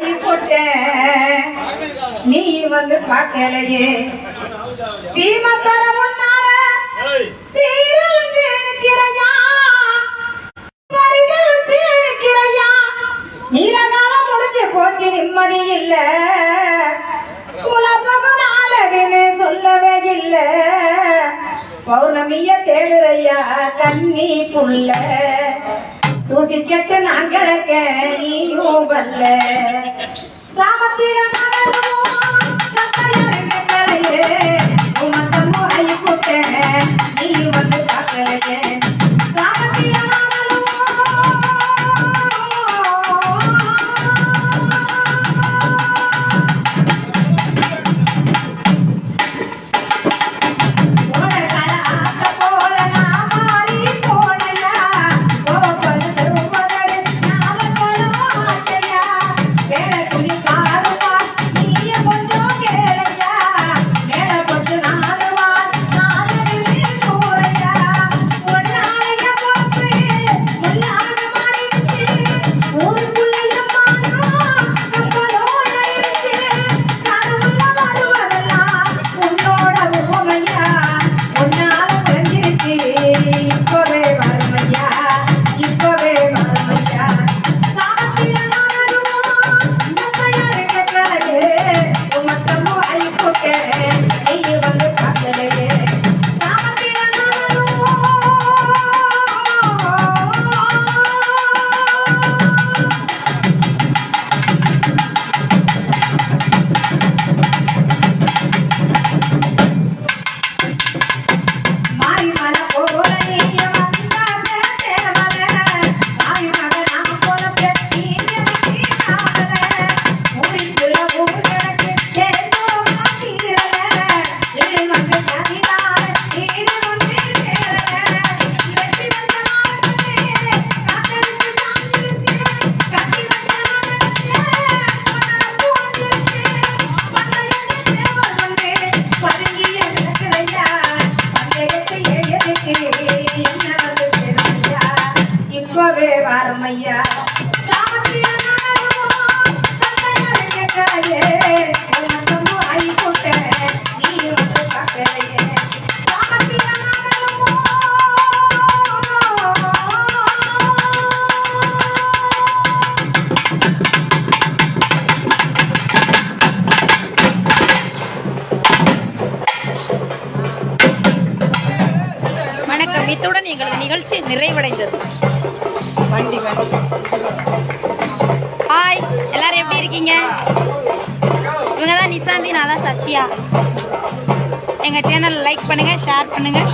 ஆகி போட்டேன் நீ வந்து பார்க்கலையே. சீமத்தர முன்னால நீலகாலம் முடிஞ்சு போச்சு நிம்மதி இல்ல. நாளதுன்னு சொல்லவே இல்ல. பௌர்ணமிய தேடுறையா கண்ணி புள்ள தூக்கி கெட்டு நான் கிடக்க நீயும் வல்ல. Sábate நாடுவோம் வணக்கம். இத்துடன் எங்களது நிகழ்ச்சி நிறைவடைந்தது. வண்டி வண்டி. ஹாய் எல்லாரும் எப்படி இருக்கீங்க? இவங்க தான் நிசாந்தி நான் தான் சத்யா. எங்கள் சேனலை லைக் பண்ணுங்கள் ஷேர் பண்ணுங்கள்